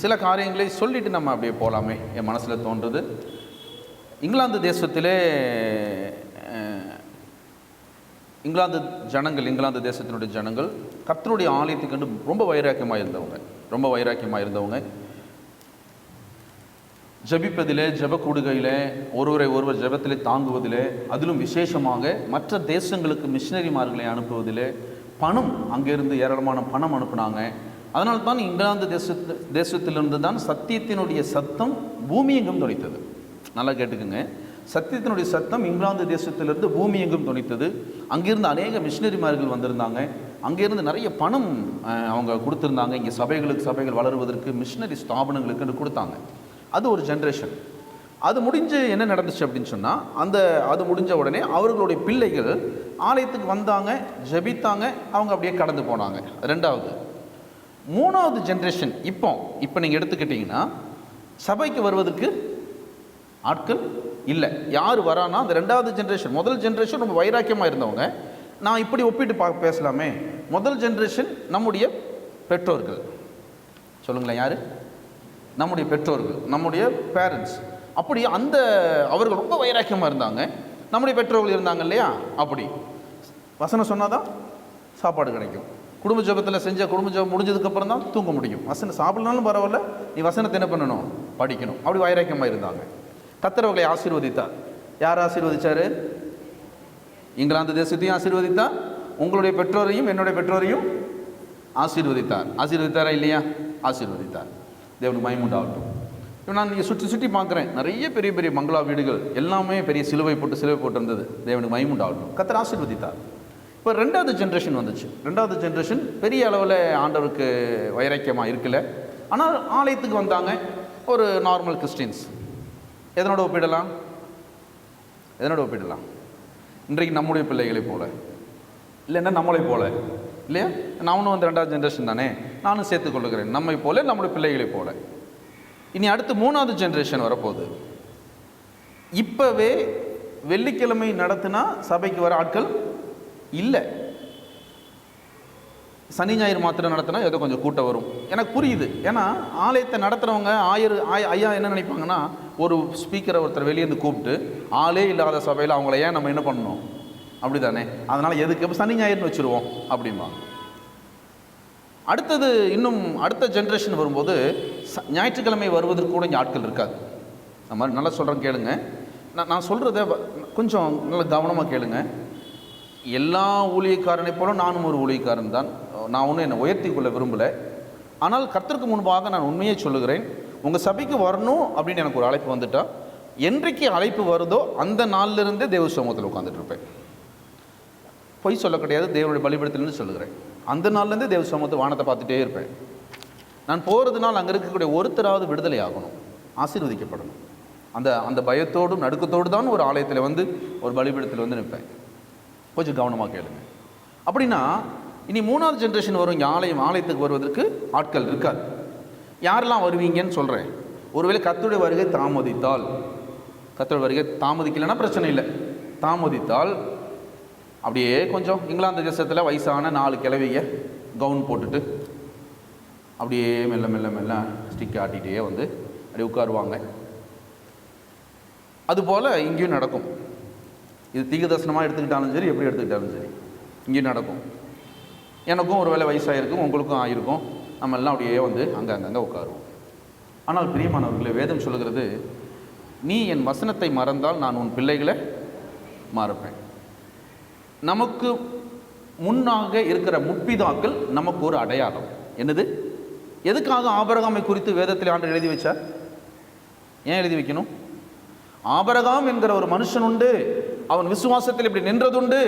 சில காரியங்களை சொல்லிட்டு நம்ம அப்படியே போகலாமே என் மனசில் தோன்றுது. இங்கிலாந்து தேசத்திலே இங்கிலாந்து ஜனங்கள் இங்கிலாந்து தேசத்தினுடைய ஜனங்கள் கத்தனுடைய ஆலயத்துக்கு கண்டு ரொம்ப வைராக்கியமாக இருந்தவங்க ரொம்ப வைராக்கியமாக இருந்தவங்க. ஜெபிப்பதிலே ஜெப கூடுகையில் ஒருவரை ஒருவர் ஜெபத்திலே தாங்குவதிலே அதிலும் விசேஷமாக மற்ற தேசங்களுக்கு மிஷினரிமார்களை அனுப்புவதிலே பணம் அங்கேருந்து ஏராளமான பணம் அனுப்புனாங்க. அதனால் தான் இங்கிலாந்து தேசத்து தேசத்திலிருந்து தான் சத்தியத்தினுடைய சத்தம் பூமி எங்கும் துணித்தது நல்லா கேட்டுக்குங்க. சத்தியத்தினுடைய சத்தம் இங்கிலாந்து தேசத்திலிருந்து பூமி எங்கும் துணித்தது அங்கிருந்து அநேக மிஷினரிமார்கள் வந்திருந்தாங்க. அங்கேருந்து நிறைய பணம் அவங்க கொடுத்துருந்தாங்க. இங்கே சபைகளுக்கு சபைகள் வளருவதற்கு மிஷினரி ஸ்தாபனங்களுக்குன்னு கொடுத்தாங்க. அது ஒரு ஜென்ரேஷன் அது முடிஞ்சு என்ன நடந்துச்சு அப்படின்னு சொன்னால் அந்த அது முடிஞ்ச உடனே அவர்களுடைய பிள்ளைகள் ஆலயத்துக்கு வந்தாங்க ஜெபித்தாங்க அவங்க அப்படியே கடந்து போனாங்க. ரெண்டாவது மூணாவது ஜென்ரேஷன் இப்போ இப்போ நீங்கள் எடுத்துக்கிட்டிங்கன்னா சபைக்கு வருவதற்கு ஆட்கள் இல்லை. யார் வரானா அந்த ரெண்டாவது ஜென்ரேஷன் முதல் ஜென்ரேஷன் ரொம்ப வைராக்கியமாக இருந்தவங்க. நான் இப்படி ஒப்பிட்டு பா பேசலாமே. முதல் ஜென்ரேஷன் நம்முடைய பெற்றோர்கள். சொல்லுங்களேன் யார்? நம்முடைய பெற்றோர்கள் நம்முடைய பேரண்ட்ஸ் அப்படி அந்த அவர்கள் ரொம்ப வைராக்கியமாக இருந்தாங்க. நம்முடைய பெற்றோர்கள் இருந்தாங்க இல்லையா? அப்படி. வசனம் சொன்னாதான் சாப்பாடு கிடைக்கும். குடும்ப ஜெபத்தில் செஞ்ச குடும்ப ஜபம் முடிஞ்சதுக்கப்புறம் தான் தூங்க முடியும். வசனம் சாப்பிடனாலும் பரவாயில்ல. நீ வசனத்தை என்ன பண்ணணும்? படிக்கணும். அப்படி வைராக்கியமாக இருந்தாங்க. கத்தரவர்களை ஆசீர்வதித்தார். யார் ஆசீர்வதித்தார் இங்கிலாந்து தேசத்தையும் ஆசீர்வதித்தார். உங்களுடைய பெற்றோரையும் என்னுடைய பெற்றோரையும் ஆசீர்வதித்தார். ஆசீர்வதித்தாரா இல்லையா? ஆசீர்வதித்தார். தேவனுக்கு மயமுண்டாகட்டும் இப்போ நான் நீங்கள் சுற்றி சுற்றி பார்க்குறேன். நிறைய பெரிய பெரிய மங்களா வீடுகள். எல்லாமே பெரிய சிலுவை போட்டு சிலுவை போட்டிருந்தது. தேவனுக்கு மயமுண்டாகட்டும் கத்தர் ஆசீர்வதித்தார். இப்போ ரெண்டாவது ஜென்ரேஷன் வந்துச்சு. ரெண்டாவது ஜென்ரேஷன் பெரிய அளவில் ஆண்டவருக்கு வைராக்கியமாக இருக்கல. ஆனால் ஆலயத்துக்கு வந்தாங்க ஒரு நார்மல் கிறிஸ்டின்ஸ் எதனோட ஒப்பிடலாம்? எதனோட ஒப்பிடலாம்? இன்றைக்கு நம்முடைய பிள்ளைகளை போல. இல்லைன்னா நம்மளை போல. இல்லையா? நானும் வந்து ரெண்டாவது ஜென்ரேஷன் தானே. நானும் சேர்த்துக்கொள்ளுகிறேன் நம்மை போல நம்முடைய பிள்ளைகளை போல. இனி அடுத்து மூணாவது ஜென்ரேஷன் வரப்போகுது. இப்போவே வெள்ளிக்கிழமை நடத்தினா சபைக்கு வர ஆட்கள் இல்லை. சனி ஞாயிறு மாத்திரம் நடத்தினா ஏதோ கொஞ்சம் கூட்டம் வரும். எனக்கு புரியுது. ஏன்னா ஆலயத்தை நடத்துகிறவங்க ஆயர் ஆய ஐயா என்ன நினைப்பாங்கன்னா ஒரு ஸ்பீக்கரை ஒருத்தர் வெளியே இருந்து கூப்பிட்டு ஆளே இல்லாத சபையில் அவங்கள ஏன் நம்ம என்ன பண்ணணும்? அப்படி தானே அதனால் எதுக்கு? இப்போ சனி ஞாயிறுன்னு வச்சுருவோம் அப்படிம்பா அடுத்தது இன்னும் அடுத்த ஜென்ரேஷன் வரும்போது ஞாயிற்றுக்கிழமை வருவதற்கு கூட இங்கே ஆட்கள் இருக்காது. நம்ம நல்லா சொல்கிறேன் கேளுங்க. நான் நான் சொல்கிறத கொஞ்சம் நல்ல கவனமாக கேளுங்க. எல்லா ஊழியக்காரனை போல நானும் ஒரு ஊழியக்காரன் தான். நான் ஒன்றும் என்னை உயர்த்தி கொள்ள விரும்பலை. ஆனால் கர்த்தருக்கு முன்பாக நான் உண்மையை சொல்லுகிறேன். உங்கள் சபைக்கு வரணும் அப்படின்னு எனக்கு ஒரு அழைப்பு வந்துட்டா. என்றைக்கு அழைப்பு வருதோ அந்த நாள்லேருந்தே தேவ சமூகத்தில் உட்காந்துட்டு இருப்பேன். பொய் சொல்ல கிடையாது தேவனுடைய பலிபடத்திலிருந்து சொல்லுகிறேன். அந்த நாள்லேருந்தே தேவ சமூகத்தை வானத்தை பார்த்துட்டே இருப்பேன். நான் போகிறதுனால அங்கே இருக்கக்கூடிய ஒருத்தராவது விடுதலை ஆகணும் ஆசீர்வதிக்கப்படணும். அந்த அந்த பயத்தோடும் நடுக்கத்தோடு தான் ஒரு ஆலயத்தில் வந்து ஒரு பலிபீடத்தில் வந்து நிற்பேன் கொஞ்சம் கவனமாக கேளுங்க. அப்படின்னா இனி மூணாவது ஜென்ரேஷன் வரும் இங்கே ஆலயம் ஆலயத்துக்கு வருவதற்கு ஆட்கள் இருக்காது. யாரெல்லாம் வருவீங்கன்னு சொல்கிறேன் ஒருவேளை கத்துடைய வருகை தாமதித்தால் கர்த்தருடைய வருகை தாமதிக்கலைன்னா பிரச்சனை இல்லை. தாமதித்தால் அப்படியே கொஞ்சம் இங்கிலாந்து தேசத்தில் வயசான நாலு கிழவிய கவுன் போட்டுட்டு அப்படியே மெல்ல மெல்ல மெல்ல ஸ்டிக் ஆட்டிகிட்டே வந்து அப்படியே உட்காருவாங்க. அதுபோல் இங்கேயும் நடக்கும். இது தீகதர்சனமாக எடுத்துக்கிட்டாலும் சரி எப்படி எடுத்துக்கிட்டாலும் சரி. இங்கே நடக்கும். எனக்கும் ஒரு வேளை வயசாகிருக்கும் உங்களுக்கும் ஆகிருக்கும் நம்ம எல்லாம் அப்படியே வந்து அங்கே அங்கங்கே உட்காருவோம். ஆனால் பிரியமானவர்களே வேதம் சொல்கிறது நீ என் வசனத்தை மறந்தால் நான் உன் பிள்ளைகளை மறப்பேன். நமக்கு முன்னாக இருக்கிற முற்பிதாக்கள் நமக்கு ஒரு அடையாளம். என்னது? எதுக்காக ஆபரகாமை குறித்து வேதத்தில் ஆண்டு எழுதி வச்சார்? ஏன் எழுதி வைக்கணும்? ஆபரகாம் என்கிற ஒரு மனுஷன் உண்டு. அவன் விசுவாசத்தில் இப்படி நின்றதுண்டு.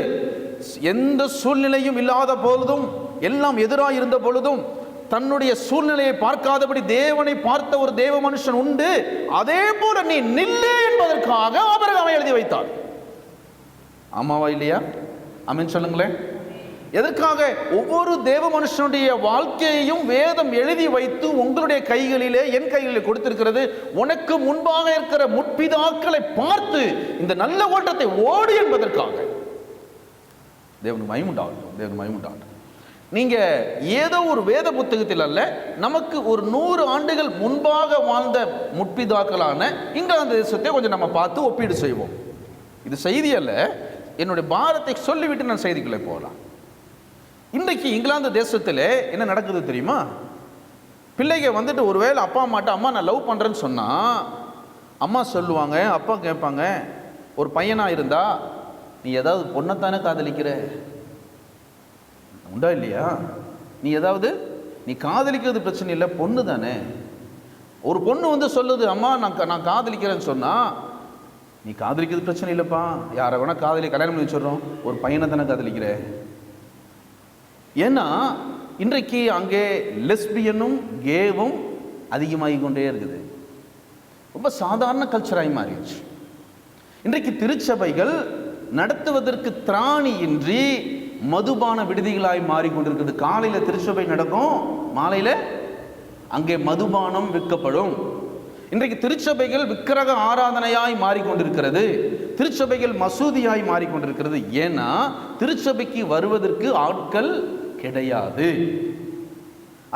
எந்த சூழ்நிலையும் இல்லாத பொழுதும் எல்லாம் எதிராக இருந்த பொழுதும் தன்னுடைய சூழ்நிலையை பார்க்காதபடி தேவனை பார்த்த ஒரு தேவ மனுஷன் உண்டு. அதே போல நீ நில்லு என்பதற்காக அவர்கள் அவன் எழுதி வைத்தார். ஆமாவா இல்லையா? அமீன் சொல்லுங்களேன். எதற்காக? ஒவ்வொரு தேவ மனுஷனுடைய வாழ்க்கையையும் வேதம் எழுதி வைத்து உங்களுடைய கைகளிலே என் கைகளில் கொடுத்திருக்கிறது. உனக்கு முன்பாக இருக்கிற முற்பிதாக்களை பார்த்து இந்த நல்ல ஓட்டத்தை ஓடு என்பதற்காக. தேவன் மயமுண்டாகட்டும் தேவன் மயமுண்டாகட்டும் நீங்க ஏதோ ஒரு வேத புத்தகத்தில் அல்ல நமக்கு ஒரு நூறு ஆண்டுகள் முன்பாக வாழ்ந்த முற்பிதாக்களான இங்கிலாந்து தேசத்தை கொஞ்சம் நம்ம பார்த்து ஒப்பீடு செய்வோம். இது செய்தி அல்ல என்னுடைய பாரத்தை சொல்லிவிட்டு நான் செய்திக்குள்ளே போகலாம். இன்றைக்கு இங்கிலாந்து தேசத்தில் என்ன நடக்குது தெரியுமா? பிள்ளைங்க வந்துட்டு ஒருவேளை அப்பா அம்மாட்ட அம்மா நான் லவ் பண்ணுறேன்னு சொன்னால் அம்மா சொல்லுவாங்க அப்பா கேட்பாங்க ஒரு பையனாக இருந்தா நீ ஏதாவது பொண்ணைத்தானே காதலிக்கிற? உண்டா இல்லையா? நீ ஏதாவது நீ காதலிக்கிறது பிரச்சனை இல்லை பொண்ணு தானே. ஒரு பொண்ணு வந்து சொல்லுது அம்மா நான் கா- நான் காதலிக்கிறேன்னு சொன்னால் நீ காதலிக்கிறது பிரச்சனை இல்லைப்பா. யாரை வேணால் காதலி கல்யாணம் பண்ணி வச்சிடறோம். ஒரு பையனை தானே காதலிக்கிற? ஏன்னா இன்றைக்கு அங்கே லெஸ்பியனும் கேவும் அதிகமாகி கொண்டே இருக்குது. ரொம்ப சாதாரண கல்ச்சராகி மாறிடுச்சு. இன்றைக்கு திருச்சபைகள் நடத்துவதற்கு திராணியின்றி மதுபான விடுதிகளாய் மாறிக்கொண்டிருக்கிறது காலையில் திருச்சபை நடக்கும் மாலையில் அங்கே மதுபானம் விற்கப்படும். இன்றைக்கு திருச்சபைகள் விக்கிரக ஆராதனையாய் மாறிக்கொண்டிருக்கிறது. திருச்சபைகள் மசூதியாய் மாறிக்கொண்டிருக்கிறது. ஏன்னா திருச்சபைக்கு வருவதற்கு ஆட்கள் கிடையாது.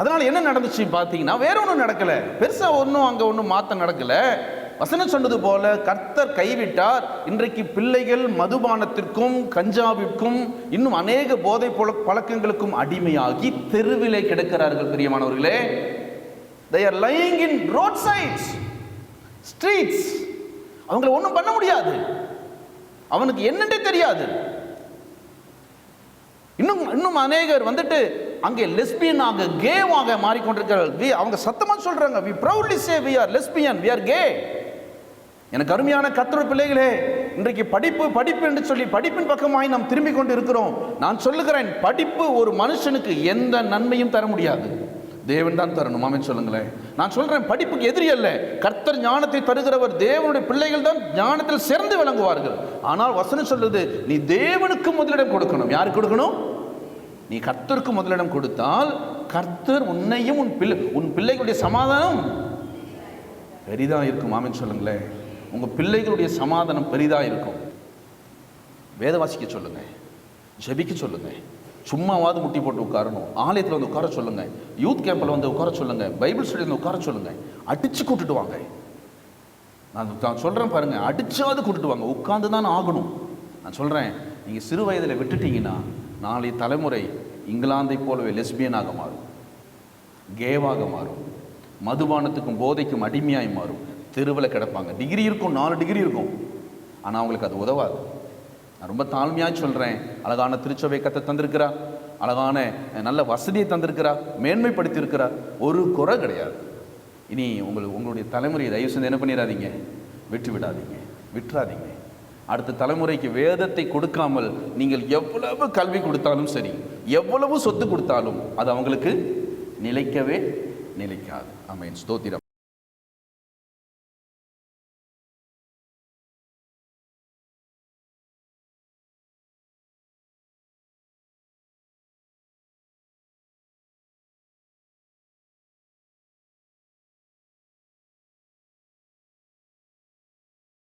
அதனால் என்ன நடந்துச்சு பார்த்தீங்கன்னா வேற ஒன்றும் நடக்கல. பெருசாக ஒன்றும் அங்கே ஒன்றும் மாற்ற நடக்கல. வசனம் சொன்னது போல கர்த்தர் கைவிட்டார். இன்றைக்கு பிள்ளைகள் மதுபானத்திற்கும் கஞ்சாவிற்கும் இன்னும் அநேக போதை பழக்கங்களுக்கும் அடிமையாகி தெருவிலே கிடக்கிறார்கள் பிரியமானவர்களே. They are lying in road sides streets அவங்கள ஒன்றும் பண்ண முடியாது. அவனுக்கு என்னென்றே தெரியாது. இன்னும் இன்னும் அநேகர் வந்துட்டு அங்கே லெஸ்பியனாக கேவாக மாறிக்கொண்டிருக்கிறார்கள் வி அவங்க சத்தமாக சொல்கிறாங்க we proudly say we are lesbian we are gay எனக்கு அருமையான கத்திர பிள்ளைகளே இன்றைக்கு படிப்பு படிப்பு என்று சொல்லி படிப்பின் பக்கமாய் நாம் திரும்பி கொண்டு இருக்கிறோம். நான் சொல்லுகிறேன் படிப்பு ஒரு மனுஷனுக்கு எந்த நன்மையும் தர முடியாது. தேவன் தான் தரணும். ஆமென் சொல்லுங்களேன். நான் சொல்கிறேன் படிப்புக்கு எதிரி அல்ல. கர்த்தர் ஞானத்தை தருகிறவர் தேவனுடைய பிள்ளைகள் தான் ஞானத்தில் சிறந்து விளங்குவார்கள். ஆனால் வசனம் சொல்லுது நீ தேவனுக்கு முதலிடம் கொடுக்கணும். யாருக்கு கொடுக்கணும்? நீ கர்த்தருக்கு முதலிடம் கொடுத்தால் கர்த்தர் உன்னையும் உன் பிள்ளை உன் பிள்ளைகளுடைய சமாதானம் பெரிதாக இருக்கும். ஆமென் சொல்லுங்களேன். உங்கள் பிள்ளைகளுடைய சமாதானம் பெரிதாக இருக்கும். வேத வாசிக்க சொல்லுங்க. சொல்லுங்கள் சும்மாவாவது முட்டி போட்டு உட்காரணும். ஆலயத்தில் வந்து உட்கார சொல்லுங்க. யூத் கேம்பில் வந்து உட்கார சொல்லுங்க. பைபிள் ஸ்டடி வந்து உட்கார சொல்லுங்க. அடிச்சு கூட்டுட்டு வாங்க. நான் நான் சொல்கிறேன் பாருங்கள் அடிச்சாவது கூட்டுட்டு வாங்க. உட்காந்து தான் ஆகணும். நான் சொல்கிறேன் நீங்கள் சிறு வயதில் விட்டுட்டீங்கன்னா நாளை தலைமுறை இங்கிலாந்தை போலவே லெஸ்பியனாக மாறும். கேவாக மாறும். மதுபானத்துக்கும் போதைக்கும் அடிமையாய் மாறும். தெருவில் கிடப்பாங்க. டிகிரி இருக்கும். நாலு டிகிரி இருக்கும். ஆனால் அவங்களுக்கு அது உதவாது. நான் ரொம்ப தாழ்மையாக சொல்கிறேன் அழகான திருச்சபை கத்தை தந்திருக்கிறா. அழகான நல்ல வசதியை தந்திருக்கிறா. மேன்மைப்படுத்தியிருக்கிறா. ஒரு குறை கிடையாது. இனி உங்களுக்கு உங்களுடைய தலைமுறையை தயவு செஞ்சு என்ன பண்ணிடாதீங்க. விட்டு விடாதீங்க விட்டுறாதீங்க. அடுத்த தலைமுறைக்கு வேதத்தை கொடுக்காமல் நீங்கள் எவ்வளவு கல்வி கொடுத்தாலும் சரி எவ்வளவு சொத்து கொடுத்தாலும் அது அவங்களுக்கு நிலைக்கவே நிலைக்காது. ஆமென். ஸ்தோத்திரம்.